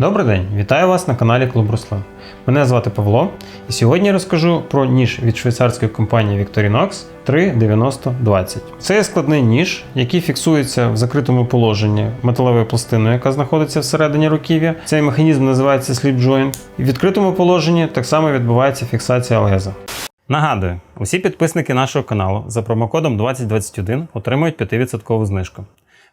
Добрий день, вітаю вас на каналі Клуб Руслан. Мене звати Павло, і сьогодні я розкажу про ніж від швейцарської компанії Victorinox 39020. Це є складний ніж, який фіксується в закритому положенні металевою пластиною, яка знаходиться всередині руків'я. Цей механізм називається slip joint. І в відкритому положенні так само відбувається фіксація леза. Нагадую, усі підписники нашого каналу за промокодом 2021 отримують 5% знижку.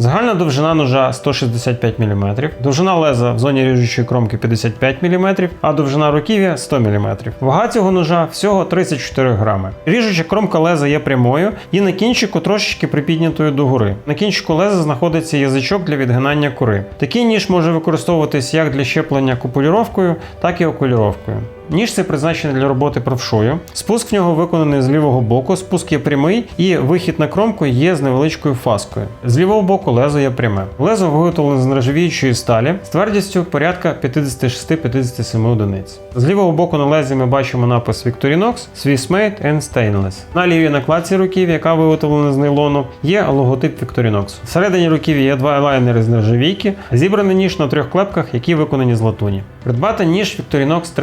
Загальна довжина ножа 165 мм, довжина леза в зоні ріжучої кромки 55 мм, а довжина руків'я 100 мм. Вага цього ножа всього 34 грами. Ріжуча кромка леза є прямою і на кінчику трошечки припіднятою догори. На кінчику леза знаходиться язичок для відгинання кори. Такий ніж може використовуватись як для щеплення купуліровкою, так і окуліровкою. Ніж це призначений для роботи правшою. Спуск в нього виконаний з лівого боку, спуск є прямий, і вихід на кромку є з невеличкою фаскою. З лівого боку лезо є пряме. Лезо виготовлене з нержавіючої сталі з твердістю порядка 56-57 одиниць. З лівого боку на лезі ми бачимо напис Victorinox Swiss Made and Stainless. На лівій накладці руків, яка виготовлена з нейлону, є логотип Victorinox. Всередині руків'я є два елайнери з нержавійки, зібраний ніж на трьох клепках, які виконані з латуні. Придбати ніж Victorinox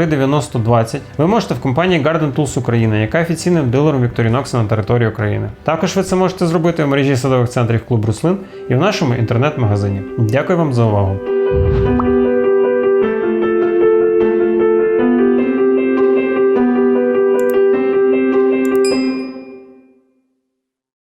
39020 ви можете в компанії Garden Tools Україна, яка офіційним дилером Victorinox на території України. Також ви це можете зробити в мережі садових центрів Клуб Руслин і в нашому інтернет-магазині. Дякую вам за увагу!